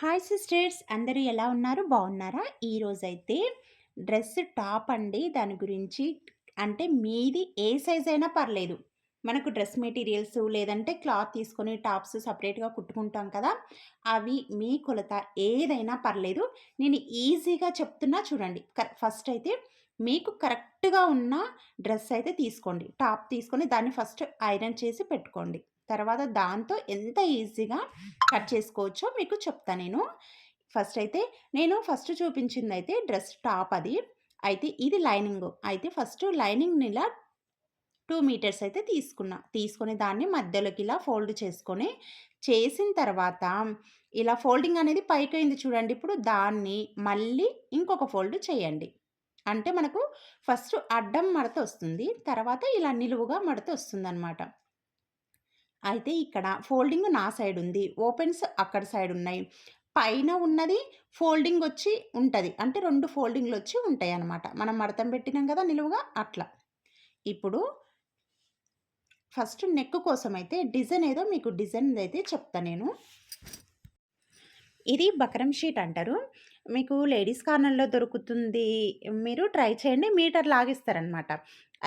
Hi sisters అందరూ ఎలా ఉన్నారు? బాగున్నారా? ఈరోజైతే డ్రెస్ టాప్ అండి. దాని గురించి అంటే మీది ఏ సైజ్ అయినా పర్లేదు. మనకు డ్రెస్ మెటీరియల్స్ లేదంటే క్లాత్ తీసుకొని టాప్స్ సపరేట్గా కుట్టుకుంటాం కదా. అవి మీ కొలత ఏదైనా పర్లేదు. నేను ఈజీగా చెప్తున్నా చూడండి. ఫస్ట్ అయితే మీకు కరెక్ట్గా ఉన్న డ్రెస్ అయితే తీసుకోండి. టాప్ తీసుకొని దాన్ని ఫస్ట్ ఐరన్ చేసి పెట్టుకోండి. తర్వాత దాంతో ఎంత ఈజీగా కట్ చేసుకోవచ్చో మీకు చెప్తా నేను. ఫస్ట్ అయితే నేను ఫస్ట్ చూపించింది అయితే డ్రెస్ టాప్ అది. అయితే ఇది లైనింగ్. అయితే ఫస్ట్ లైనింగ్ ఇలా టూ మీటర్స్ అయితే తీసుకున్నా. తీసుకొని దాన్ని మధ్యలోకి ఇలా ఫోల్డ్ చేసుకొని చేసిన తర్వాత ఇలా ఫోల్డింగ్ అనేది పైకి అయింది చూడండి. ఇప్పుడు దాన్ని మళ్ళీ ఇంకొక ఫోల్డ్ చేయండి. అంటే మనకు ఫస్ట్ అడ్డం మడత వస్తుంది. తర్వాత ఇలా నిలువుగా మడత వస్తుంది అనమాట అయితే ఇక్కడ ఫోల్డింగ్ నా సైడ్ ఉంది. ఓపెన్స్ అక్కడ సైడ్ ఉన్నాయి. పైన ఉన్నది ఫోల్డింగ్ వచ్చి ఉంటుంది. అంటే రెండు ఫోల్డింగ్లు వచ్చి ఉంటాయి అన్నమాట. మనం మడతం పెట్టినాం కదా నిలువుగా అట్లా. ఇప్పుడు ఫస్ట్ నెక్ కోసం అయితే డిజైన్ ఏదో మీకు డిజైన్ అయితే చెప్తా నేను. ఇది బకరం షీట్ అంటారు. మీకు లేడీస్ కార్నర్లో దొరుకుతుంది. మీరు ట్రై చేయండి. మీటర్ లాగిస్తారనమాట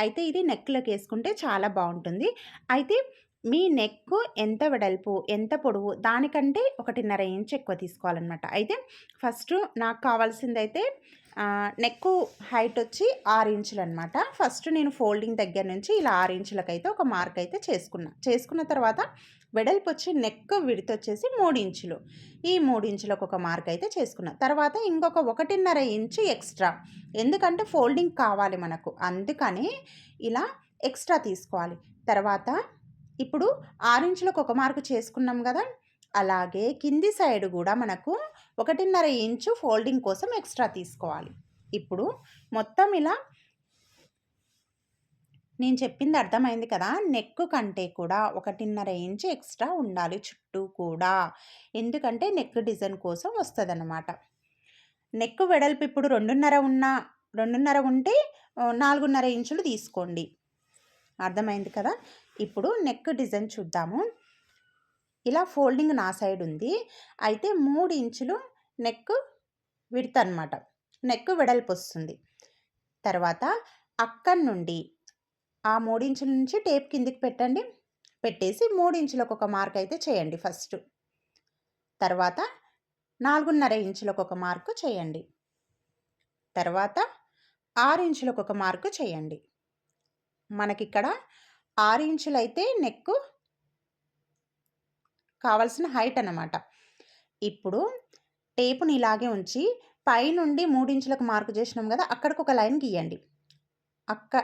అయితే ఇది నెక్లోకి వేసుకుంటే చాలా బాగుంటుంది. అయితే మీ నెక్ ఎంత వెడల్పు ఎంత పొడవు దానికంటే ఒకటిన్నర ఇంచ్ ఎక్కువ తీసుకోవాలన్నమాట. అయితే ఫస్ట్ నాకు కావాల్సిందైతే నెక్ హైట్ వచ్చి ఆరు ఇంచులు అనమాట ఫస్ట్ నేను ఫోల్డింగ్ దగ్గర నుంచి ఇలా ఆరు ఇంచులకైతే ఒక మార్క్ అయితే చేసుకున్నా. చేసుకున్న తర్వాత వెడల్పు వచ్చి నెక్ విడత వచ్చేసి మూడు ఇంచులు. ఈ మూడు ఇంచులకు ఒక మార్క్ అయితే చేసుకున్నా. తర్వాత ఇంకొక ఒకటిన్నర ఇంచు ఎక్స్ట్రా. ఎందుకంటే ఫోల్డింగ్ కావాలి మనకు. అందుకని ఇలా ఎక్స్ట్రా తీసుకోవాలి. తర్వాత ఇప్పుడు ఆరించులకు ఒక మార్కు చేసుకున్నాం కదా! అలాగే కింది సైడ్ కూడా మనకు ఒకటిన్నర ఇంచు ఫోల్డింగ్ కోసం ఎక్స్ట్రా తీసుకోవాలి. ఇప్పుడు మొత్తం ఇలా నేను చెప్పింది అర్థమైంది కదా! నెక్ కంటే కూడా ఒకటిన్నర ఇంచు ఎక్స్ట్రా ఉండాలి చుట్టూ కూడా. ఎందుకంటే నెక్ డిజైన్ కోసం వస్తుంది అన్నమాట నెక్ వెడల్పు ఇప్పుడు రెండున్నర ఉన్న రెండున్నర ఉంటే నాలుగున్నర ఇంచులు తీసుకోండి. అర్థమైంది కదా! ఇప్పుడు నెక్ డిజైన్ చూద్దాము. ఇలా ఫోల్డింగ్ నా సైడ్ ఉంది. అయితే మూడు ఇంచులు నెక్ విడత అనమాట నెక్ వెడల్పు వస్తుంది. తర్వాత అక్కడి నుండి ఆ మూడించుల నుంచి టేప్ కిందికి పెట్టండి. పెట్టేసి మూడించులకు ఒక మార్క్ అయితే చేయండి ఫస్ట్ తర్వాత నాలుగున్నర ఇంచులకు ఒక మార్కు చేయండి. తర్వాత ఆరు ఇంచులకు ఒక మార్కు చేయండి. మనకిక్కడ ఆరు ఇంచులు అయితే నెక్ కావాల్సిన హైట్ అన్నమాట. ఇప్పుడు టేపుని ఇలాగే ఉంచి పైనుండి మూడించులకు మార్కు చేసినాం కదా అక్కడికి ఒక లైన్ గీయండి. అక్క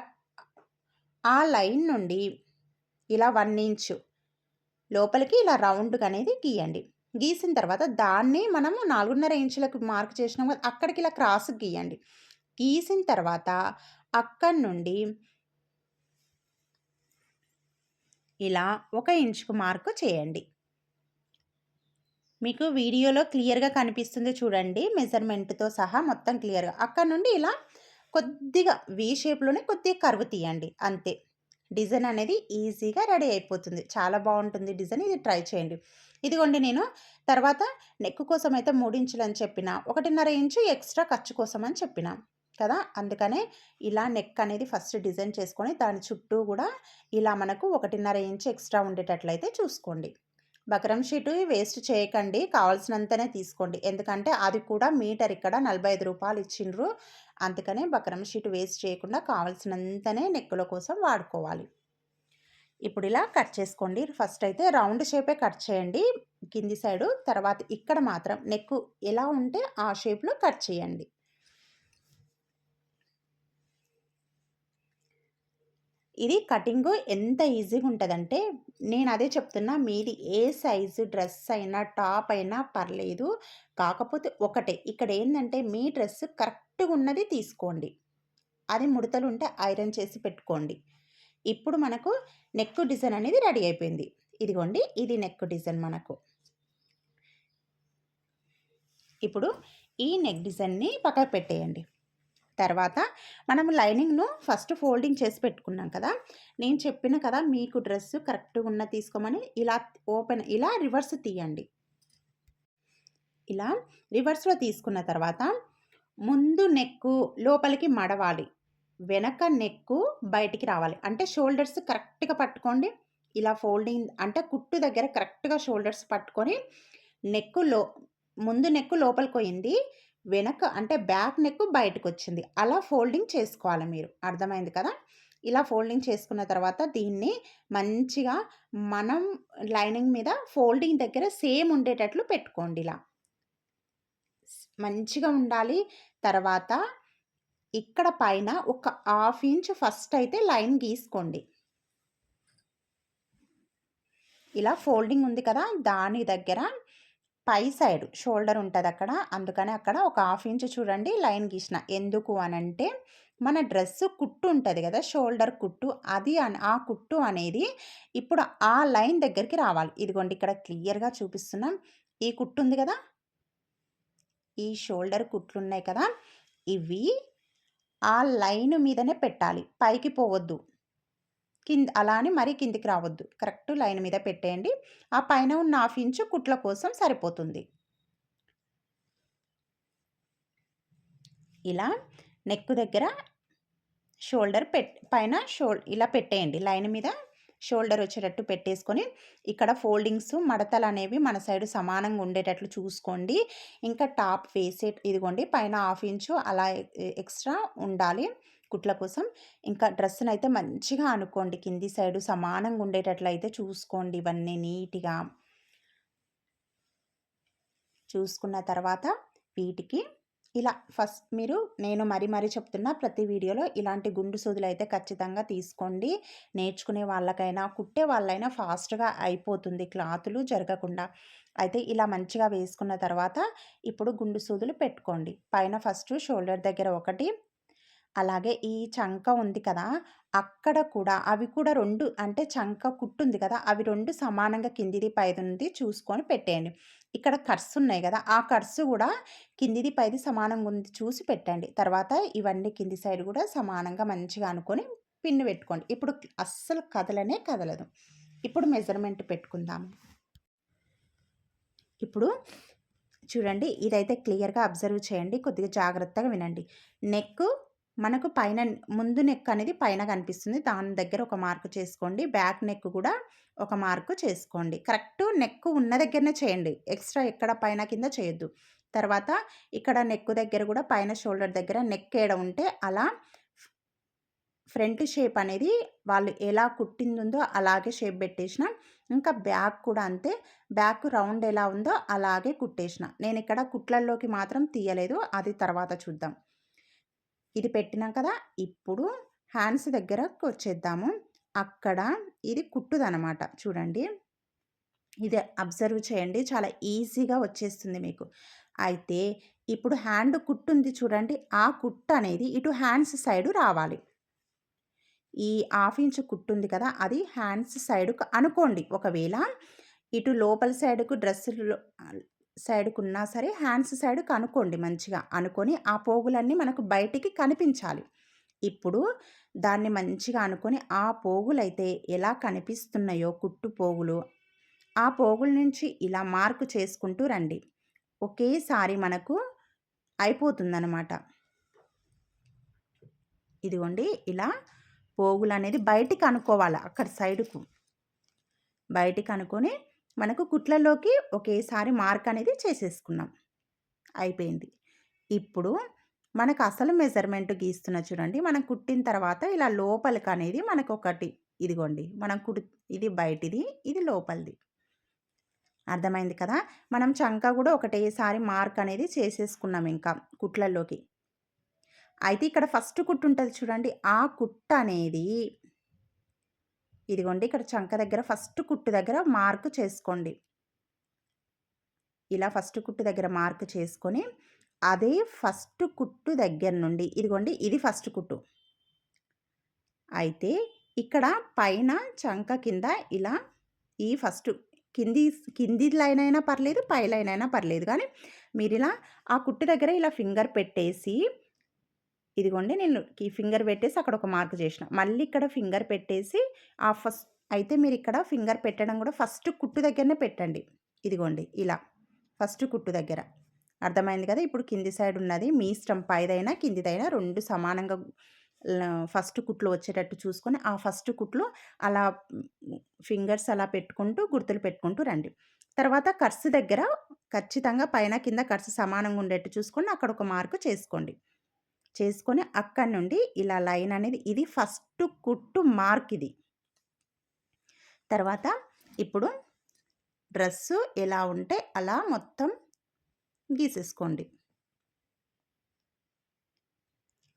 ఆ లైన్ నుండి ఇలా వన్ ఇంచు లోపలికి ఇలా రౌండ్గా అనేది గీయండి. గీసిన తర్వాత దాన్ని మనము నాలుగున్నర ఇంచులకు మార్క్ చేసినాం కదా అక్కడికి ఇలా క్రాస్ గీయండి. గీసిన తర్వాత అక్కడి నుండి ఇలా ఒక ఇంచుకు మార్కు చేయండి. మీకు వీడియోలో క్లియర్గా కనిపిస్తుంది చూడండి. మెజర్మెంట్తో సహా మొత్తం క్లియర్గా. అక్కడ నుండి ఇలా కొద్దిగా వీ షేప్లోనే కొద్దిగా కరువు తీయండి. అంతే. డిజైన్ అనేది ఈజీగా రెడీ అయిపోతుంది. చాలా బాగుంటుంది డిజైన్. ఇది ట్రై చేయండి. ఇదిగోండి నేను తర్వాత నెక్ కోసం అయితే మూడించులు అని చెప్పిన ఒకటిన్నర ఇంచు ఎక్స్ట్రా ఖర్చు కోసం అని చెప్పిన. కదా! అందుకనే ఇలా నెక్ అనేది ఫస్ట్ డిజైన్ చేసుకొని దాని చుట్టూ కూడా ఇలా మనకు ఒకటిన్నర ఇంచ్ ఎక్స్ట్రా ఉండేటట్లయితే చూసుకోండి. బకరం షీటు వేస్ట్ చేయకండి కావాల్సినంతనే తీసుకోండి. ఎందుకంటే అది కూడా మీటర్ ఇక్కడ నలభై ఐదు రూపాయలు ఇచ్చిండ్రు. అందుకనే బకరం షీట్ వేస్ట్ చేయకుండా కావాల్సినంతనే నెక్కుల కోసం వాడుకోవాలి. ఇప్పుడు ఇలా కట్ చేసుకోండి. ఫస్ట్ అయితే రౌండ్ షేపే కట్ చేయండి కింది సైడు తర్వాత ఇక్కడ మాత్రం నెక్ ఎలా ఉంటే ఆ షేప్లో కట్ చేయండి. ఇది కటింగ్ ఎంత ఈజీగా ఉంటుందంటే నేను అదే చెప్తున్నా మీది ఏ సైజు డ్రెస్ అయినా టాప్ అయినా పర్లేదు. కాకపోతే ఒకటే ఇక్కడ ఏంటంటే మీ డ్రెస్ కరెక్ట్గా ఉన్నది తీసుకోండి. అది ముడతలు ఉంటే ఐరన్ చేసి పెట్టుకోండి. ఇప్పుడు మనకు నెక్ డిజైన్ అనేది రెడీ అయిపోయింది. ఇదిగోండి ఇది నెక్ డిజైన్ మనకు. ఇప్పుడు ఈ నెక్ డిజైన్ని పక్కకు పెట్టేయండి. తర్వాత మనం లైనింగ్ను ఫస్ట్ ఫోల్డింగ్ చేసి పెట్టుకున్నాం కదా నేను చెప్పిన కదా మీకు డ్రెస్ కరెక్ట్గా ఉన్న తీసుకోమని ఇలా ఓపెన్ ఇలా రివర్స్ తీయండి ఇలా రివర్స్‌లో తీసుకున్న తర్వాత ముందు నెక్కు లోపలికి మడవాలి. వెనక నెక్కు బయటికి రావాలి. అంటే షోల్డర్స్ కరెక్ట్‌గా పట్టుకోండి. ఇలా ఫోల్డింగ్ అంటే కుట్టు దగ్గర కరెక్ట్‌గా షోల్డర్స్ పట్టుకొని నెక్కు లో ముందు నెక్కు లోపలికి పోయింది వెనక అంటే బ్యాక్ నెక్ బయటకొచ్చింది. అలా ఫోల్డింగ్ చేసుకోవాలి మీరు. అర్థమైంది కదా! ఇలా ఫోల్డింగ్ చేసుకున్న తర్వాత దీన్ని మంచిగా మనం లైనింగ్ మీద ఫోల్డింగ్ దగ్గర సేమ్ ఉండేటట్లు పెట్టుకోండి ఇలా. మంచిగా ఉండాలి. తర్వాత ఇక్కడ పైన ఒక హాఫ్ ఇంచ్ ఫస్ట్ అయితే లైన్ గీసుకోండి. ఇలా ఫోల్డింగ్ ఉంది కదా! దాని దగ్గర పై సైడ్ షోల్డర్ ఉంటుంది అక్కడ అందుకని అక్కడ ఒక హాఫ్ ఇంచ్ చూడండి లైన్ గీసిన. ఎందుకు అనంటే మన డ్రెస్ కుట్టు ఉంటుంది కదా షోల్డర్ కుట్టు అది ఆ కుట్టు అనేది ఇప్పుడు ఆ లైన్ దగ్గరికి రావాలి. ఇదిగోండి ఇక్కడ క్లియర్‌గా చూపిస్తున్నాం. ఈ కుట్టు ఉంది కదా ఈ షోల్డర్ కుట్లున్నాయి కదా! ఇవి ఆ లైన్ మీదనే పెట్టాలి. పైకి పోవద్దు. కింద అలా అని మరీ కిందికి రావద్దు. కరెక్ట్ లైన్ మీద పెట్టేయండి. ఆ పైన ఉన్న హాఫ్ ఇంచు కుట్ల కోసం సరిపోతుంది. ఇలా నెక్ దగ్గర షోల్డర్ పెట్ పైన షోల్ ఇలా పెట్టేయండి. లైన్ మీద షోల్డర్ వచ్చేటట్టు పెట్టేసుకొని ఇక్కడ ఫోల్డింగ్స్ మడతలు అనేవి మన సైడ్ సమానంగా ఉండేటట్లు చూసుకోండి. ఇంకా టాప్ వేసే ఇదిగోండి పైన హాఫ్ ఇంచు అలా ఎక్స్‌ట్రా ఉండాలి కుట్ల కోసం. ఇంకా డ్రెస్‌నైతే మంచిగా అనుకోండి. కింది సైడు సమానంగా ఉండేటట్లు అయితే చూసుకోండి ఇవన్నీ నీట్‌గా. చూసుకున్న తర్వాత వీటికి ఇలా ఫస్ట్ మీరు నేను మరీ మరీ చెప్తున్నా ప్రతి వీడియోలో ఇలాంటి గుండు సూదులు అయితే ఖచ్చితంగా తీసుకోండి. నేర్చుకునే వాళ్ళకైనా, కుట్టే వాళ్ళైనా ఫాస్ట్‌గా అయిపోతుంది క్లాతులు జరగకుండా. అయితే ఇలా మంచిగా వేసుకున్న తర్వాత ఇప్పుడు గుండు సూదులు పెట్టుకోండి. పైన ఫస్ట్ షోల్డర్ దగ్గర ఒకటి, అలాగే ఈ చంక ఉంది కదా! అక్కడ కూడా అవి కూడా రెండు అంటే చంక కుట్టు ఉంది కదా! అవి రెండు సమానంగా కిందిది పైది ఉంది చూసుకొని పెట్టేయండి. ఇక్కడ కట్స్ ఉన్నాయి కదా ఆ కట్స్ కూడా కిందిది పైది సమానంగా ఉంది చూసి పెట్టండి. తర్వాత ఇవన్నీ కింది సైడ్ కూడా సమానంగా మంచిగా అనుకొని పిన్ను పెట్టుకోండి. ఇప్పుడు అస్సలు కదలనే కదలదు. ఇప్పుడు మెజర్‌మెంట్ పెట్టుకుందాము. ఇప్పుడు చూడండి ఇదైతే క్లియర్‌గా అబ్జర్వ్ చేయండి. కొద్దిగా జాగ్రత్తగా వినండి. నెక్ మనకు పైన ముందు నెక్ అనేది పైన కనిపిస్తుంది. దాని దగ్గర ఒక మార్క్ చేసుకోండి. బ్యాక్ నెక్ కూడా ఒక మార్క్ చేసుకోండి. కరెక్ట్ నెక్ ఉన్న దగ్గరనే చేయండి. ఎక్స్‌ట్రా ఎక్కడ పైన కింద చేయొద్దు. తర్వాత ఇక్కడ నెక్ దగ్గర కూడా పైన షోల్డర్ దగ్గర నెక్ ఏడ ఉంటే అలా ఫ్రంట్ షేప్ అనేది వాళ్ళు ఎలా కుట్టిందో అలాగే షేప్ పెట్టేసిన. ఇంకా బ్యాక్ కూడా అంతే. బ్యాక్ రౌండ్ ఎలా ఉందో అలాగే కుట్టేసిన. నేను ఇక్కడ కుట్లల్లోకి మాత్రం తీయలేదు. అది తర్వాత చూద్దాం. ఇది పెట్టినాం కదా! ఇప్పుడు హ్యాండ్స్ దగ్గరకు వచ్చేద్దాము అక్కడ ఇది కుట్టుదనమాట చూడండి. ఇది అబ్జర్వ్ చేయండి. చాలా ఈజీగా వచ్చేస్తుంది మీకు. అయితే ఇప్పుడు హ్యాండ్ కుట్టుంది చూడండి. ఆ కుట్టు అనేది ఇటు హ్యాండ్స్ సైడు రావాలి. ఈ హాఫ్ ఇంచ్ కుట్టుంది కదా! అది హ్యాండ్స్ సైడ్‌కు అనుకోండి. ఒకవేళ ఇటు లోపల సైడ్‌కు డ్రెస్సులు సైడ్‌కున్నా సరే హ్యాండ్స్ సైడ్ కనుక్కోండి మంచిగా. అనుకొని ఆ పోగులన్నీ మనకు బయటికి కనిపించాలి. ఇప్పుడు దాన్ని మంచిగా అనుకొని ఆ పోగులైతే ఎలా కనిపిస్తున్నాయో కుట్టు పోగులు, ఆ పోగుల నుంచి ఇలా మార్క్ చేసుకుంటూ రండి. ఒకేసారి మనకు అయిపోతుందనమాట. ఇదిగోండి ఇలా పోగులు అనేది బయటికి అనుకోవాలి అక్కడ సైడ్‌కు. బయటికి అనుకొని మనకు కుట్లలోకి ఒకేసారి మార్క్ అనేది చేసేసుకున్నాం. అయిపోయింది. ఇప్పుడు మనకు అసలు మెజర్‌మెంట్ గీస్తున్న చూడండి. మనం కుట్టిన తర్వాత ఇలా లోపలికి అనేది మనకొకటి ఇదిగోండి. మనం కుడి ఇది బయటిది. ఇది లోపలిది. అర్థమైంది కదా! మనం చంక కూడా ఒకటేసారి మార్క్ అనేది చేసేసుకున్నాం ఇంకా కుట్లల్లోకి. అయితే ఇక్కడ ఫస్ట్ కుట్టు ఉంటుంది చూడండి. ఆ కుట్టనేది ఇదిగోండి ఇక్కడ చంక దగ్గర ఫస్ట్ కుట్టు దగ్గర మార్క్ చేసుకోండి. ఇలా ఫస్ట్ కుట్టు దగ్గర మార్క్ చేసుకొని, అదే ఫస్ట్ కుట్టు దగ్గర నుండి ఇదిగోండి ఇది ఫస్ట్ కుట్టు. అయితే ఇక్కడ పైన చంక కింద ఇలా ఈ ఫస్ట్ కింది కింది లైన్ అయినా పర్లేదు. పై లైన్ అయినా పర్లేదు. కానీ మీరు ఇలా ఆ కుట్టు దగ్గర ఇలా ఫింగర్ పెట్టేసి ఇదిగోండి నేను ఈ ఫింగర్ పెట్టేసి అక్కడ ఒక మార్క్ చేసిన. మళ్ళీ ఇక్కడ ఫింగర్ పెట్టేసి ఆ ఫస్ట్ అయితే మీరు ఇక్కడ ఫింగర్ పెట్టడం కూడా ఫస్ట్ కుట్టు దగ్గరనే పెట్టండి. ఇదిగోండి ఇలా. ఫస్ట్ కుట్టు దగ్గర అర్థమైంది కదా ఇప్పుడు కింది సైడ్ ఉన్నది మీ ఇష్టం పైదైనా కిందిదైనా రెండు సమానంగా ఫస్ట్ కుట్లు వచ్చేటట్టు చూసుకొని ఆ ఫస్ట్ కుట్లు అలా ఫింగర్స్ అలా పెట్టుకుంటూ గుర్తులు పెట్టుకుంటూ రండి తర్వాత ఖర్చు దగ్గర ఖచ్చితంగా పైన కింద ఖర్చు సమానంగా ఉండేట్టు చూసుకొని అక్కడ ఒక మార్కు చేసుకోండి చేసుకొని అక్కడి నుండి ఇలా లైన్ అనేది ఇది ఫస్ట్ కుట్టు మార్క్ ఇది. తర్వాత ఇప్పుడు డ్రెస్సు ఎలా ఉంటే అలా మొత్తం గీసేసుకోండి.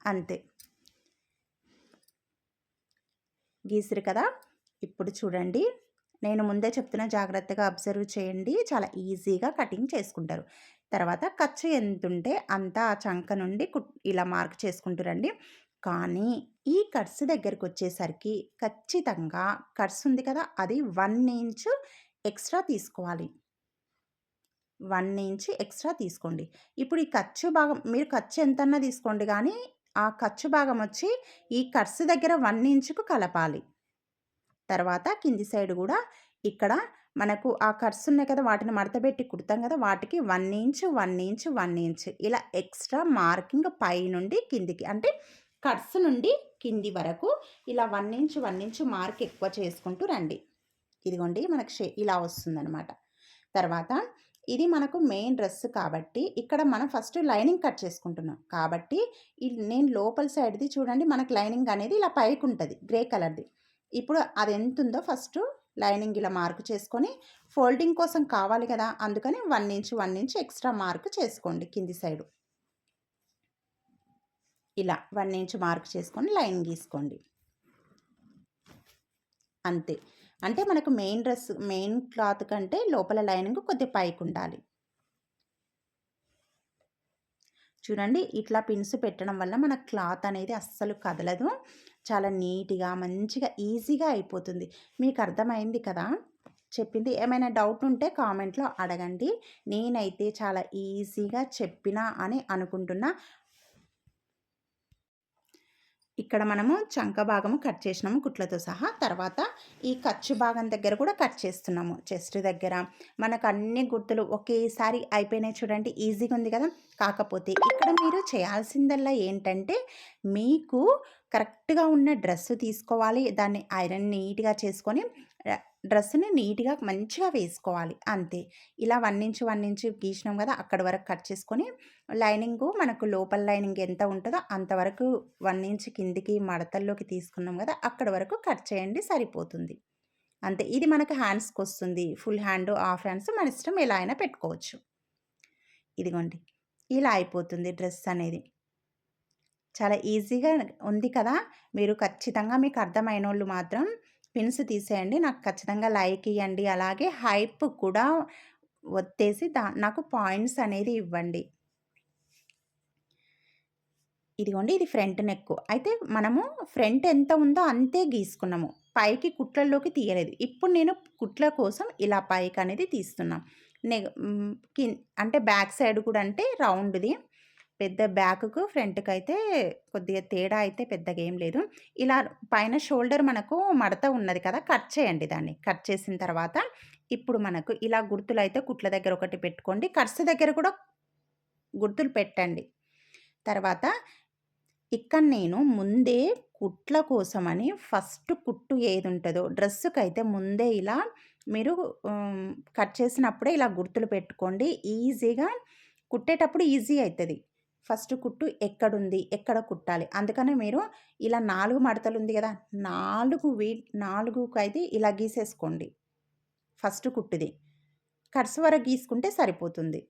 అంతే. గీసిరు కదా? ఇప్పుడు చూడండి. నేను ముందే చెప్తున్న జాగ్రత్తగా అబ్జర్వ్ చేయండి. చాలా ఈజీగా కటింగ్ చేసుకుంటారు. తర్వాత ఖర్చు ఎంత ఉంటే అంత ఆ చంక నుండి ఇలా మార్క్ చేసుకుంటురండి కానీ ఈ ఖర్చు దగ్గరికి వచ్చేసరికి ఖచ్చితంగా ఖర్చు ఉంది కదా అది వన్ ఇంచు ఎక్స్ట్రా తీసుకోవాలి. వన్ ఇంచ్ ఎక్స్ట్రా తీసుకోండి. ఇప్పుడు ఈ ఖర్చు భాగం మీరు ఖర్చు ఎంతన్నా తీసుకోండి కానీ ఆ ఖర్చు భాగం వచ్చి ఈ ఖర్చు దగ్గర వన్ ఇంచుకు కలపాలి. తర్వాత కింది సైడ్ కూడా ఇక్కడ మనకు ఆ కట్స్ ఉన్నాయి కదా వాటిని మడతపెట్టి కుడతాం కదా వాటికి one inch one inch one inch ఇలా ఎక్స్ట్రా మార్కింగ్ పై నుండి కిందికి అంటే కట్స్ నుండి కింది వరకు ఇలా one inch one inch mark ఎక్కువ చేసుకుంటూ రండి. ఇదిగోండి మనకు షే ఇలా వస్తుందన్నమాట. తర్వాత ఇది మనకు మెయిన్ డ్రెస్ కాబట్టి ఇక్కడ మనం ఫస్ట్ లైనింగ్ కట్ చేసుకుంటున్నాం. కాబట్టి నేను లోపల సైడ్ది చూడండి మనకు లైనింగ్ అనేది ఇలా పైకి ఉంటుంది గ్రే కలర్ది. ఇప్పుడు అది ఎంత ఉందో ఫస్ట్ లైనింగ్ ఇలా మార్క్ చేసుకొని ఫోల్డింగ్ కోసం కావాలి కదా అందుకని one inch one inch extra mark చేసుకోండి కింది సైడు. ఇలా వన్ ఇంచ్ మార్క్ చేసుకొని లైన్ గీసుకోండి. అంతే. అంటే మనకు మెయిన్ డ్రెస్ మెయిన్ క్లాత్ కంటే లోపల లైనింగ్ కొద్దిగా పైకి ఉండాలి. చూడండి ఇట్లా పిన్స్ పెట్టడం వల్ల మన క్లాత్ అనేది అస్సలు కదలదు. చాలా నీట్గా మంచిగా ఈజీగా అయిపోతుంది. మీకు అర్థమైంది కదా? చెప్పింది. ఏమైనా డౌట్ ఉంటే కామెంట్లో అడగండి. నేనైతే చాలా ఈజీగా చెప్పినా అని అనుకుంటున్నా. ఇక్కడ మనము చంక భాగము కట్ చేసినాము కుట్లతో సహా. తర్వాత ఈ ఖర్చు భాగం దగ్గర కూడా కట్ చేస్తున్నాము చెస్ట్ దగ్గర. మనకు అన్ని గుర్తులు ఒకేసారి అయిపోయినాయి చూడండి ఈజీగా ఉంది కదా. కాకపోతే ఇక్కడ మీరు చేయాల్సిందల్లా ఏంటంటే మీకు కరెక్ట్గా ఉన్న డ్రెస్సు తీసుకోవాలి దాన్ని ఐరన్ నీట్గా చేసుకొని డ్రెస్సుని నీట్గా మంచిగా వేసుకోవాలి. అంతే. ఇలా వన్ ఇంచు వన్ గీసినాం కదా అక్కడ వరకు కట్ చేసుకొని లైనింగు మనకు లోపల లైనింగ్ ఎంత ఉంటుందో అంతవరకు వన్ ఇంచ్ కిందికి మడతల్లోకి తీసుకున్నాం కదా అక్కడ వరకు కట్ చేయండి సరిపోతుంది. అంతే. ఇది మనకు హ్యాండ్స్కి వస్తుంది. ఫుల్ హ్యాండ్ హాఫ్ హ్యాండ్స్ మన ఇష్టం ఎలా అయినా పెట్టుకోవచ్చు. ఇదిగోండి. ఇలా అయిపోతుంది డ్రెస్ అనేది. చాలా ఈజీగా ఉంది కదా మీరు ఖచ్చితంగా మీకు అర్థమైన వాళ్ళు మాత్రం పిన్స్ తీసేయండి. నాకు ఖచ్చితంగా లైక్ ఇవ్వండి అలాగే హైప్ కూడా ఒత్తేసి దా నాకు పాయింట్స్ అనేది ఇవ్వండి. ఇదిగోండి ఇది ఫ్రంట్ నెక్ అయితే మనము ఫ్రంట్ ఎంత ఉందో అంతే గీసుకున్నాము. పైకి కుట్లల్లోకి తీయలేదు. ఇప్పుడు నేను కుట్ల కోసం ఇలా పైకి అనేది తీస్తున్నాం. నె అంటే బ్యాక్ సైడ్ కూడా అంటే రౌండ్ది. పెద్ద బ్యాక్కు ఫ్రంట్కి అయితే కొద్దిగా తేడా అయితే పెద్దగా ఏం లేదు. ఇలా పైన షోల్డర్ మనకు మడత ఉన్నది కదా కట్ చేయండి దాన్ని. కట్ చేసిన తర్వాత ఇప్పుడు మనకు ఇలా గుర్తులు అయితే కుట్ల దగ్గర ఒకటి పెట్టుకోండి. కర్స్ దగ్గర కూడా గుర్తులు పెట్టండి. తర్వాత ఇక్కడ నేను ముందే కుట్ల కోసమని ఫస్ట్ కుట్టు ఏది ఉంటుందో డ్రెస్సుకి అయితే ముందే ఇలా మీరు కట్ చేసినప్పుడే ఇలా గుర్తులు పెట్టుకోండి. ఈజీగా కుట్టేటప్పుడు ఈజీ అవుతుంది. ఫస్ట్ కుట్టు ఎక్కడుంది? ఎక్కడ కుట్టాలి? అందుకనే మీరు ఇలా నాలుగు మడతలు ఉంది కదా నాలుగు వీ నాలుగుకైతే ఇలా గీసేసుకోండి. ఫస్ట్ కుట్టుది. కట్స్ వరకు గీసుకుంటే సరిపోతుంది.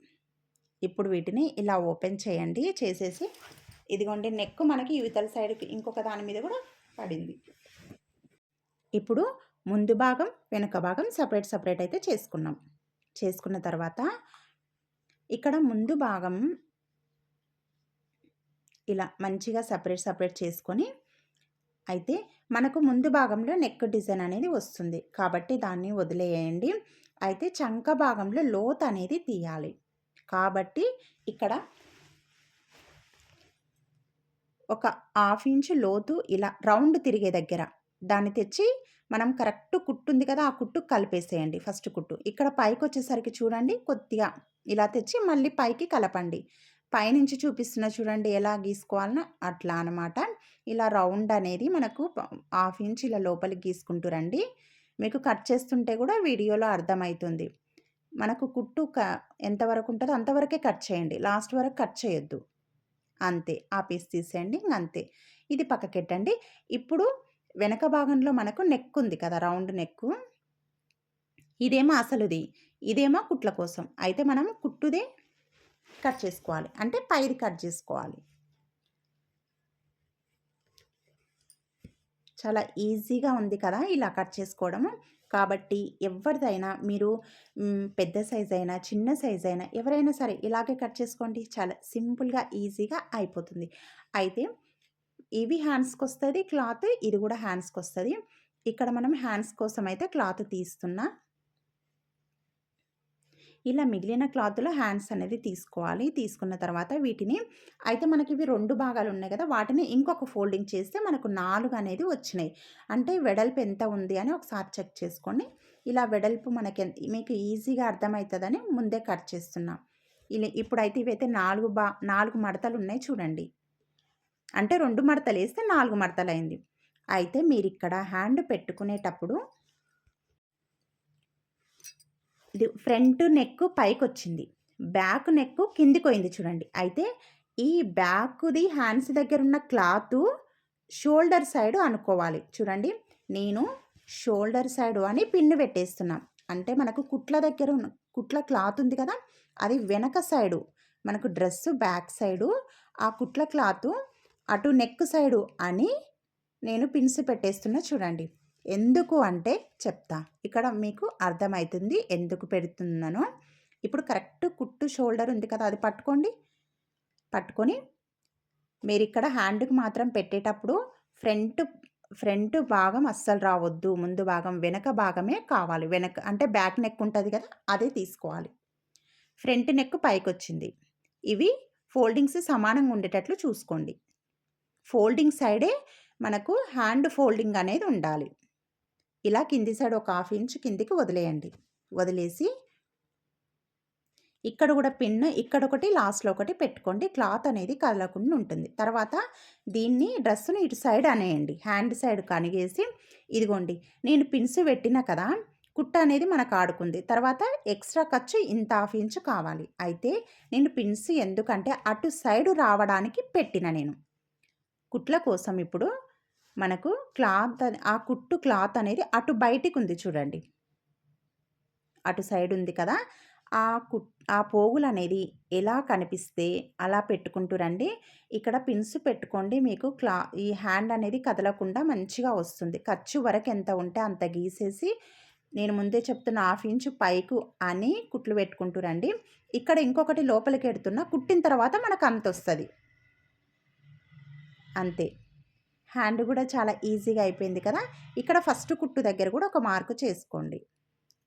ఇప్పుడు వీటిని ఇలా ఓపెన్ చేయండి. చేసేసి ఇదిగోండి నెక్ మనకి యువతల సైడ్కి ఇంకొక దాని మీద కూడా పడింది. ఇప్పుడు ముందు భాగం వెనుక భాగం సపరేట్ సపరేట్ అయితే చేసుకున్నాం. చేసుకున్న తర్వాత ఇక్కడ ముందు భాగం ఇలా మంచిగా సపరేట్ సపరేట్ చేసుకొని అయితే మనకు ముందు భాగంలో నెక్ డిజైన్ అనేది వస్తుంది. కాబట్టి దాన్ని వదిలేయండి. అయితే చంక భాగంలో లోత్ అనేది తీయాలి. కాబట్టి ఇక్కడ ఒక హాఫ్ ఇంచ్ లోతు ఇలా రౌండ్ తిరిగే దగ్గర దాన్ని తెచ్చి మనం కరెక్ట్ కుట్టు ఉంది కదా ఆ కుట్టు కలిపేసేయండి. ఫస్ట్ కుట్టు. ఇక్కడ పైకి వచ్చేసరికి చూడండి కొద్దిగా ఇలా తెచ్చి మళ్ళీ పైకి కలపండి. పైనుంచి చూపిస్తున్న చూడండి ఎలా గీసుకోవాలనో అట్లా అనమాట ఇలా రౌండ్ అనేది మనకు హాఫ్ ఇంచ్ ఇలా లోపలికి గీసుకుంటురండి మీకు కట్ చేస్తుంటే కూడా వీడియోలో అర్థమవుతుంది. మనకు కుట్టు క ఎంతవరకు ఉంటుందో అంతవరకే కట్ చేయండి. లాస్ట్ వరకు కట్ చేయొద్దు. అంతే. ఆ పీస్ తీసేయండి. అంతే. ఇది పక్కకెట్టండి. ఇప్పుడు వెనక భాగంలో మనకు నెక్ ఉంది కదా రౌండ్ నెక్ ఇదేమో అసలుది. ఇదేమో కుట్ల కోసం. అయితే మనం కుట్టుదే కట్ చేసుకోవాలి. అంటే పైది కట్ చేసుకోవాలి. చాలా ఈజీగా ఉంది కదా ఇలా కట్ చేసుకోవడము. కాబట్టి ఎవరిదైనా మీరు పెద్ద సైజ్ అయినా చిన్న సైజ్ అయినా ఎవరైనా సరే ఇలాగే కట్ చేసుకోండి. చాలా సింపుల్గా ఈజీగా అయిపోతుంది. అయితే ఇవి హ్యాండ్స్కి వస్తుంది క్లాత్ ఇది కూడా హ్యాండ్స్కి వస్తుంది ఇక్కడ మనం హ్యాండ్స్ కోసం అయితే క్లాత్ తీస్తున్నా. ఇలా మిగిలిన క్లాత్లో హ్యాండ్స్ అనేది తీసుకోవాలి. తీసుకున్న తర్వాత వీటిని అయితే మనకి ఇవి రెండు భాగాలు ఉన్నాయి కదా! వాటిని ఇంకొక ఫోల్డింగ్ చేస్తే మనకు నాలుగు అనేది వచ్చినాయి. అంటే వెడల్పు ఎంత ఉంది అని ఒకసారి చెక్ చేసుకోండి. ఇలా వెడల్పు మనకి మీకు ఈజీగా అర్థమవుతుందని ముందే కట్ చేస్తున్నాం. ఇలా ఇప్పుడైతే ఇవైతే నాలుగు బా నాలుగు మడతలు ఉన్నాయి చూడండి. అంటే రెండు మడతలు వేస్తే నాలుగు మడతలు అయింది అయితే మీరు ఇక్కడ హ్యాండ్ పెట్టుకునేటప్పుడు ఫ్రంట్ నెక్ పైకి వచ్చింది బ్యాక్ నెక్ కిందికి పోయింది చూడండి. అయితే ఈ బ్యాక్ది హ్యాండ్స్ దగ్గర ఉన్న క్లాత్ షోల్డర్ సైడ్ అనుకోవాలి. చూడండి. నేను షోల్డర్ సైడ్ అని పిన్ను పెట్టేస్తున్నాం. అంటే మనకు కుట్ల దగ్గర ఉన్న కుట్ల క్లాత్ ఉంది కదా అది వెనక సైడు మనకు డ్రెస్ బ్యాక్ సైడు ఆ కుట్ల క్లాత్ అటు నెక్ సైడు అని నేను పిన్స్ పెట్టేస్తున్నా చూడండి. ఎందుకు అంటే చెప్తా. ఇక్కడ మీకు అర్థమవుతుంది ఎందుకు పెడుతున్నానో. ఇప్పుడు కరెక్ట్ కుట్టు షోల్డర్ ఉంది కదా అది పట్టుకోండి. పట్టుకొని మీరు ఇక్కడ హ్యాండ్కి మాత్రం పెట్టేటప్పుడు ఫ్రంట్ ఫ్రంట్ భాగం అస్సలు రావద్దు. ముందు భాగం వెనక భాగమే కావాలి. వెనక అంటే బ్యాక్ నెక్ ఉంటుంది కదా అదే తీసుకోవాలి. ఫ్రంట్ నెక్ పైకి వచ్చింది ఇవి ఫోల్డింగ్స్ సమానంగా ఉండేటట్లు చూసుకోండి. ఫోల్డింగ్ సైడే మనకు హ్యాండ్ ఫోల్డింగ్ అనేది ఉండాలి. ఇలా కింది సైడ్ ఒక హాఫ్ ఇంచ్ కిందికి వదిలేయండి. వదిలేసి ఇక్కడ కూడా పిన్ ఇక్కడ ఒకటి లాస్ట్లో ఒకటి పెట్టుకోండి. క్లాత్ అనేది కదలకుండా ఉంటుంది. తర్వాత దీన్ని డ్రెస్సును ఇటు సైడ్ అనేయండి. హ్యాండ్ సైడ్ కనిగేసి ఇదిగోండి నేను పిన్స్ పెట్టిన కదా కుట్ట అనేది మనకు ఆడుకుంది. తర్వాత ఎక్స్ట్రా ఖర్చు ఇంత హాఫ్ ఇంచ్ కావాలి. అయితే నేను పిన్స్ ఎందుకంటే అటు సైడ్ రావడానికి పెట్టిన నేను. కుట్ల కోసం ఇప్పుడు మనకు క్లాత్ ఆ కుట్టు క్లాత్ అనేది అటు బయటికి ఉంది చూడండి. అటు సైడ్ ఉంది కదా. ఆ కుట్ ఆ పోగులు అనేది ఎలా కనిపిస్తే అలా పెట్టుకుంటురండి ఇక్కడ పిన్స్ పెట్టుకోండి మీకు క్లా ఈ హ్యాండ్ అనేది కదలకుండా మంచిగా వస్తుంది. ఖర్చు వరకు ఎంత ఉంటే అంత గీసేసి నేను ముందే చెప్తున్న హాఫ్ ఇంచు పైకు అని కుట్లు పెట్టుకుంటురండి ఇక్కడ ఇంకొకటి లోపలికి ఎడుతున్నా కుట్టిన తర్వాత మనకు అంత వస్తుంది అంతే. హ్యాండ్ కూడా చాలా ఈజీగా అయిపోయింది కదా. ఇక్కడ ఫస్ట్ కుట్టు దగ్గర కూడా ఒక మార్కు చేసుకోండి.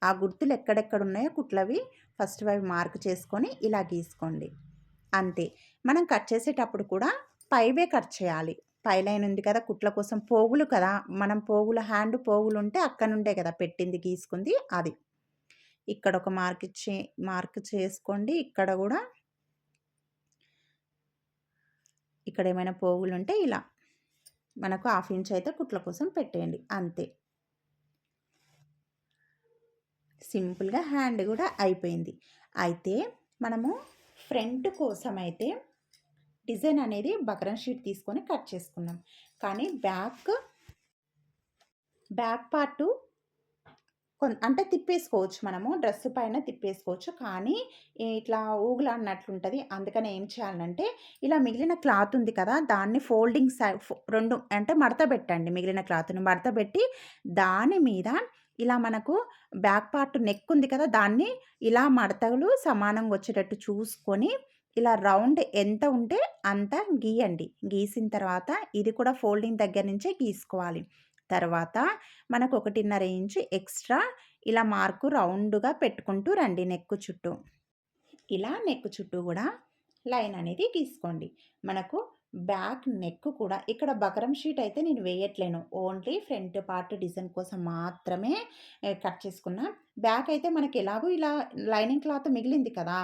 ఆ గుర్తులు ఎక్కడెక్కడ ఉన్నాయో కుట్లవి ఫస్ట్ అవి మార్క్ చేసుకొని ఇలా గీసుకోండి. అంతే. మనం కట్ చేసేటప్పుడు కూడా పైవే కట్ చేయాలి. పై లైన్ ఉంది కదా కుట్ల కోసం పోగులు కదా. మనం పోగుల హ్యాండ్ పోగులు ఉంటే అక్కడ నుండే కదా పెట్టింది గీసుకుంది అది. ఇక్కడ ఒక మార్క్ ఇచ్చి మార్క్ చేసుకోండి. ఇక్కడ కూడా ఇక్కడ ఏమైనా పోగులు ఉంటే ఇలా. మనకు హాఫ్ ఇంచ్ అయితే కుట్ల కోసం పెట్టేయండి. అంతే. సింపుల్గా హ్యాండ్ కూడా అయిపోయింది. అయితే మనము ఫ్రంట్ కోసం అయితే డిజైన్ అనేది బకరం షీట్ తీసుకొని కట్ చేసుకున్నాం. కానీ బ్యాక్ బ్యాక్ పార్టు అంటే తిప్పేసుకోవచ్చు మనము. డ్రెస్ పైన తిప్పేసుకోవచ్చు. కానీ ఇట్లా ఊగులాడినట్లుంటుంది అందుకని ఏం చేయాలంటే ఇలా మిగిలిన క్లాత్ ఉంది కదా దాన్ని ఫోల్డింగ్ సై రెండు అంటే మడత పెట్టండి మిగిలిన క్లాత్ని. మడత పెట్టి దాని మీద ఇలా మనకు బ్యాక్ పార్ట్ నెక్ ఉంది కదా దాన్ని ఇలా మడతలు సమానంగా వచ్చేటట్టు చూసుకొని ఇలా రౌండ్ ఎంత ఉంటే అంత గీయండి. గీసిన తర్వాత ఇది కూడా ఫోల్డింగ్ దగ్గర నుంచే గీసుకోవాలి. తర్వాత మనకు ఒకటిన్నర ఇంచు ఎక్స్ట్రా ఇలా మార్కు రౌండ్గా పెట్టుకుంటూ రండి నెక్కు చుట్టూ ఇలా నెక్కు చుట్టూ కూడా లైన్ అనేది గీసుకోండి మనకు బ్యాక్ నెక్ కూడా ఇక్కడ బకరం షీట్ అయితే నేను వేయట్లేను. ఓన్లీ ఫ్రంట్ పార్ట్ డిజైన్ కోసం మాత్రమే కట్ చేసుకున్నా. బ్యాక్ అయితే మనకి ఎలాగో ఇలా లైనింగ్ క్లాత్ మిగిలింది కదా!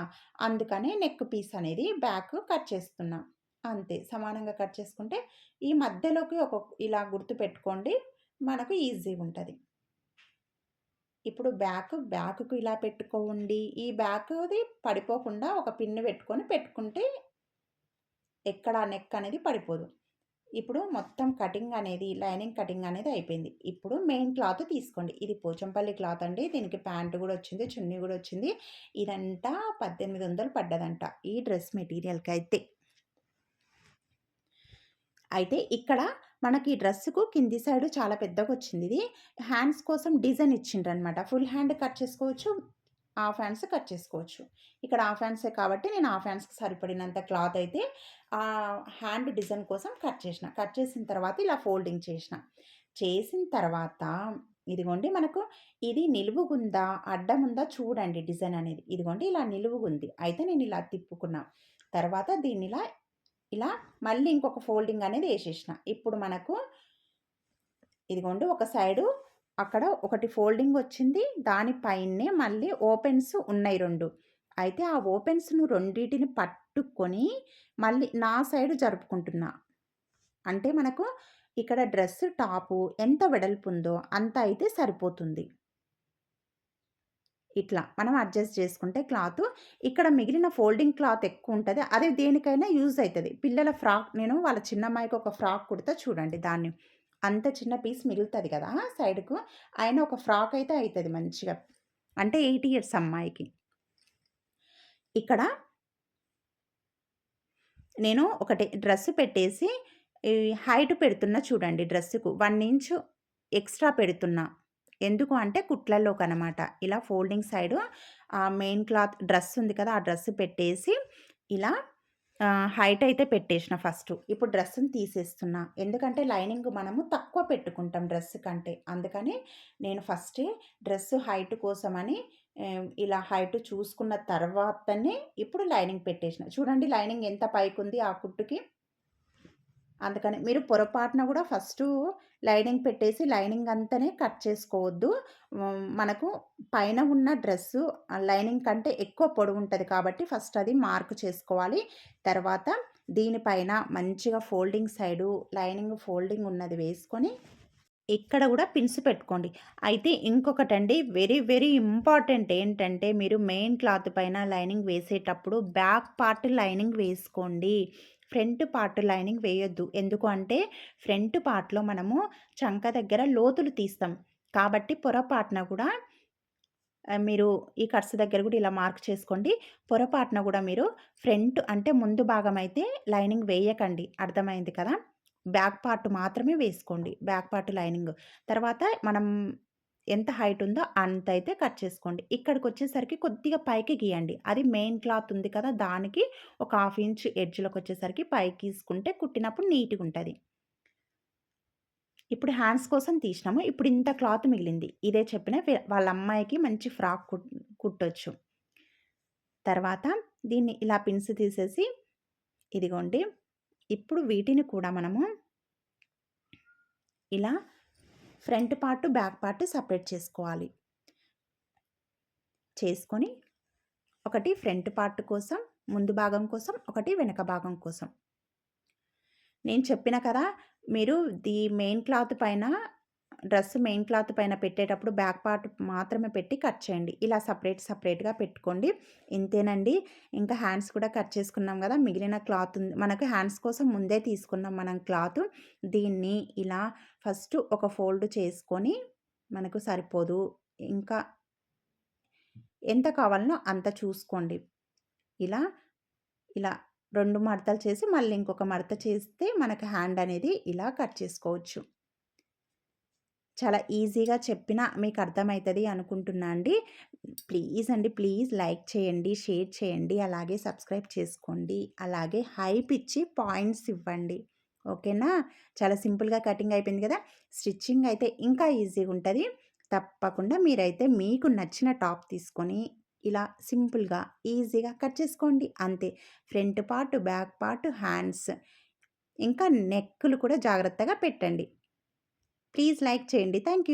అందుకనే నెక్ పీస్ అనేది బ్యాక్ కట్ చేస్తున్నా. అంతే. సమానంగా కట్ చేసుకుంటే ఈ మధ్యలోకి ఒక ఇలా గుర్తు పెట్టుకోండి మనకు ఈజీగుంటది. ఇప్పుడు బ్యాక్ బ్యాక్‌కు ఇలా పెట్టుకోండి. ఈ బ్యాక్‌ది పడిపోకుండా ఒక పిన్ పెట్టుకొని పెట్టుకుంటే ఎక్కడ నెక్ అనేది పడిపోదు. ఇప్పుడు మొత్తం కటింగ్ అనేది లైనింగ్ కటింగ్ అనేది అయిపోయింది. ఇప్పుడు మెయిన్ క్లాత్ తీసుకోండి. ఇది పోచంపల్లి క్లాత్ అండి. దీనికి ప్యాంటు కూడా వచ్చింది. చున్నీ కూడా వచ్చింది. ఇదంతా 1800 పడ్డదంట. ఈ డ్రెస్ మెటీరియల్కి అయితే అయితే ఇక్కడ మనకి డ్రెస్సుకు కింది సైడ్ చాలా పెద్దగా వచ్చింది ఇది హ్యాండ్స్ కోసం డిజైన్ ఇచ్చిండ్రు అనమాట ఫుల్ హ్యాండ్ కట్ చేసుకోవచ్చు. హాఫ్ హ్యాండ్స్ కట్ చేసుకోవచ్చు. ఇక్కడ హాఫ్ హ్యాండ్సే కాబట్టి నేను హాఫ్ హ్యాండ్స్‌కి సరిపడినంత క్లాత్ అయితే ఆ హ్యాండ్ డిజైన్ కోసం కట్ చేసిన. కట్ చేసిన తర్వాత ఇలా ఫోల్డింగ్ చేసిన. చేసిన తర్వాత ఇదిగోండి మనకు ఇది నిలువుగుందా? అడ్డముందా? చూడండి డిజైన్ అనేది. ఇదిగోండి ఇలా నిలువుగుంది. అయితే నేను ఇలా తిప్పుకున్నా. తర్వాత దీన్ని ఇలా ఇలా మళ్ళీ ఇంకొక ఫోల్డింగ్ అనేది వేసేసిన ఇప్పుడు మనకు ఇదిగోండి ఒక సైడు అక్కడ ఒకటి ఫోల్డింగ్ వచ్చింది. దాని పైనే మళ్ళీ ఓపెన్స్ ఉన్నాయి రెండు అయితే ఆ ఓపెన్స్‌ను రెండింటిని పట్టుకొని మళ్ళీ నా సైడ్ జరుపుకుంటున్నా. అంటే మనకు ఇక్కడ డ్రెస్ టాపు ఎంత వెడల్పు ఉందో అంత అయితే సరిపోతుంది. ఇట్లా మనం అడ్జస్ట్ చేసుకుంటే క్లాత్ ఇక్కడ మిగిలిన ఫోల్డింగ్ క్లాత్ ఎక్కువ ఉంటుంది అది దేనికైనా యూజ్ అవుతుంది పిల్లల ఫ్రాక్ నేను వాళ్ళ చిన్నమ్మాయికి ఒక ఫ్రాక్ కుడతా చూడండి దాన్ని. అంత చిన్న పీస్ మిగులుతుంది కదా! సైడ్‌కు. ఆయన ఒక ఫ్రాక్ అయితే అవుతుంది మంచిగా. అంటే ఎయిట్ ఇయర్స్ అమ్మాయికి. ఇక్కడ నేను ఒకటి డ్రెస్ పెట్టేసి హైట్ పెడుతున్నా చూడండి డ్రెస్సుకు వన్ ఇంచు ఎక్స్‌ట్రా పెడుతున్నా. ఎందుకు అంటే కుట్లలోకి అనమాట ఇలా ఫోల్డింగ్ సైడు ఆ మెయిన్ క్లాత్ డ్రెస్ ఉంది కదా! ఆ డ్రెస్ పెట్టేసి ఇలా హైట్ అయితే పెట్టేసిన ఫస్ట్ ఇప్పుడు డ్రెస్సును తీసేస్తున్నా. ఎందుకంటే లైనింగ్ మనము తక్కువ పెట్టుకుంటాం డ్రెస్ కంటే. అందుకని నేను ఫస్ట్ డ్రెస్ హైట్ కోసమని ఇలా హైట్ చూసుకున్న తర్వాతనే ఇప్పుడు లైనింగ్ పెట్టేసిన. చూడండి లైనింగ్ ఎంత పైకి ఉంది ఆ కుట్టుకి. అందుకని మీరు పొరపాటున కూడా ఫస్ట్ లైనింగ్ పెట్టేసి లైనింగ్ అంతనే కట్ చేసుకోవద్దు. మనకు పైన ఉన్న డ్రెస్సు లైనింగ్ కంటే ఎక్కువ పొడవుంటది కాబట్టి ఫస్ట్ అది మార్క్ చేసుకోవాలి. తర్వాత దీనిపైన మంచిగా ఫోల్డింగ్ సైడు లైనింగ్ ఫోల్డింగ్ ఉన్నది వేసుకొని ఇక్కడ కూడా పిన్స్ పెట్టుకోండి. అయితే ఇంకొకటండి వెరీ వెరీ ఇంపార్టెంట్ ఏంటంటే మీరు మెయిన్ క్లాత్ పైన లైనింగ్ వేసేటప్పుడు బ్యాక్ పార్ట్ లైనింగ్ వేసుకోండి. ఫ్రంట్ పార్ట్ లైనింగ్ వేయొద్దు. ఎందుకు అంటే ఫ్రంట్ పార్ట్‌లో మనము చంక దగ్గర లోతులు తీస్తాం. కాబట్టి పొరపాటున కూడా మీరు ఈ కట్స్ దగ్గర కూడా ఇలా మార్క్ చేసుకోండి. పొరపాటున కూడా మీరు ఫ్రంట్ అంటే ముందు భాగం అయితే లైనింగ్ వేయకండి. అర్థమైంది కదా! బ్యాక్ పార్ట్ మాత్రమే వేసుకోండి. Back part lining. తర్వాత మనం ఎంత హైట్ ఉందో అంత అయితే కట్ చేసుకోండి. ఇక్కడికి వచ్చేసరికి కొద్దిగా పైకి గీయండి. అది మెయిన్ క్లాత్ ఉంది కదా! దానికి ఒక హాఫ్ ఇంచ్ ఎడ్జ్‌లోకొచ్చేసరికి పైకి తీసుకుంటే కుట్టినప్పుడు నీట్గా ఉంటుంది ఇప్పుడు హ్యాండ్స్ కోసం తీసినాము. ఇప్పుడు ఇంత క్లాత్ మిగిలింది. ఇదే చెప్పిన వాళ్ళ అమ్మాయికి మంచి ఫ్రాక్ కుట్ కుట్టొచ్చు. తర్వాత దీన్ని ఇలా పిన్స్ తీసేసి ఇదిగోండి. ఇప్పుడు వీటిని కూడా మనము ఇలా front part, back part separate చేసుకోవాలి. చేసుకొని ఒకటి ఫ్రంట్ పార్ట్ కోసం, ముందు భాగం కోసం, ఒకటి వెనక భాగం కోసం. నేను చెప్పిన కదా! మీరు ది మెయిన్ క్లాత్ పైన డ్రెస్ మెయిన్ క్లాత్ పైన పెట్టేటప్పుడు బ్యాక్ పార్ట్ మాత్రమే పెట్టి కట్ చేయండి. ఇలా సపరేట్ సపరేట్గా పెట్టుకోండి. ఇంతేనండి. ఇంకా హ్యాండ్స్ కూడా కట్ చేసుకున్నాం కదా మిగిలిన క్లాత్ ఉంది. మనకు హ్యాండ్స్ కోసం ముందే తీసుకున్నాం మనం క్లాత్ దీన్ని ఇలా ఫస్ట్ ఒక ఫోల్డ్ చేసుకొని మనకు సరిపోదు. ఇంకా ఎంత కావాలనో అంత చూసుకోండి. ఇలా, ఇలా రెండు మడతలు చేసి మళ్ళీ ఇంకొక మడత చేస్తే మనకు హ్యాండ్ అనేది ఇలా కట్ చేసుకోవచ్చు. చాలా ఈజీగా చెప్పినా మీకు అర్థమవుతుంది అనుకుంటున్నా అండి. ప్లీజ్ అండి ప్లీజ్ లైక్ చేయండి, షేర్ చేయండి, అలాగే సబ్స్క్రైబ్ చేసుకోండి. అలాగే హైప్ ఇచ్చి పాయింట్స్ ఇవ్వండి. ఓకేనా? చాలా సింపుల్‌గా కటింగ్ అయిపోయింది కదా స్టిచ్చింగ్ అయితే ఇంకా ఈజీగా ఉంటుంది తప్పకుండా మీరైతే మీకు నచ్చిన టాప్ తీసుకొని ఇలా సింపుల్‌గా, ఈజీగా కట్ చేసుకోండి. అంతే. Front part, back part, hands ఇంకా నెక్కులు కూడా జాగ్రత్తగా పెట్టండి. ప్లీజ్ లైక్ చేయండి. Thank you.